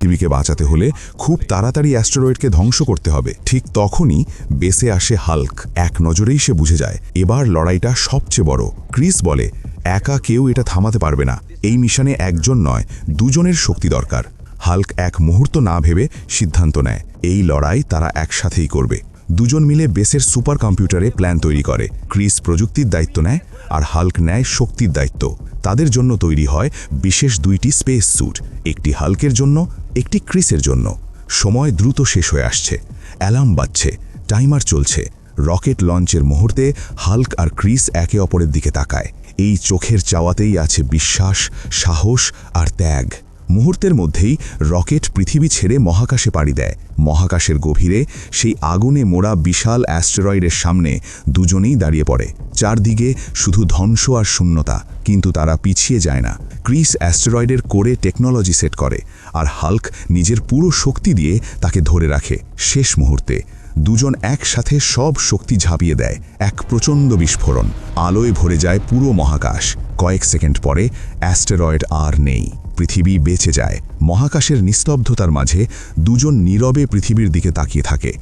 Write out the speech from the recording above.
পৃথিবীকে বাঁচাতে হলে খুব তাড়াতাড়ি অ্যাস্টেরয়েডকে ধ্বংস করতে হবে। ঠিক তখনই বেসে আসে হাল্ক। এক নজরেই সে বুঝে যায়, এবার লড়াইটা সবচেয়ে বড়। ক্রিস বলে, একা কেউ এটা থামাতে পারবে না। এই মিশনে একজন নয়, দুজনের শক্তি দরকার। হাল্ক এক মুহূর্ত না ভেবে সিদ্ধান্ত নেয়, এই লড়াই তারা একসাথেই করবে। দুজন মিলে বেসের সুপার কম্পিউটারে প্ল্যান তৈরি করে। ক্রিস প্রযুক্তির দায়িত্ব নেয় আর হাল্ক নেয় শক্তির দায়িত্ব। তাদের জন্য তৈরি হয় বিশেষ দুইটি স্পেস স্যুট। একটি হাল্কের জন্য একটি ক্রিসের জন্য। সময় দ্রুত শেষ হয়ে আসছে। অ্যালার্ম বাজছে। টাইমার চলছে। রকেট লঞ্চের মুহূর্তে হাল্ক আর ক্রিস একে অপরের দিকে তাকায়। এই চোখের চাওয়াতেই আছে বিশ্বাস, সাহস আর ত্যাগ। মুহূর্তের মধ্যেই রকেট পৃথিবী ছেড়ে মহাকাশে পাড়ি দেয়। মহাকাশের গভীরে সেই আগুনে মোড়া বিশাল অ্যাস্টেরয়েডের সামনে দুজনেই দাঁড়িয়ে পড়ে। চারদিকে শুধু ধ্বংস আর শূন্যতা, কিন্তু তারা পিছিয়ে যায় না। ক্রিস অ্যাস্টেরয়েডের কোরে টেকনোলজি সেট করে আর হাল্ক নিজের পুরো শক্তি দিয়ে তাকে ধরে রাখে শেষ মুহূর্তে। দুজন একসাথে সব শক্তি ঝাঁপিয়ে দেয়, এক প্রচণ্ড বিস্ফোরণ। আলোয় ভরে যায় পুরো মহাকাশ। কয়েক সেকেন্ড পরে অ্যাস্টেরয়েড আর নেই। পৃথিবী বেঁচে যায়। মহাকাশের নিস্তব্ধতার মাঝে দুজন নীরবে পৃথিবীর দিকে তাকিয়ে থাকে।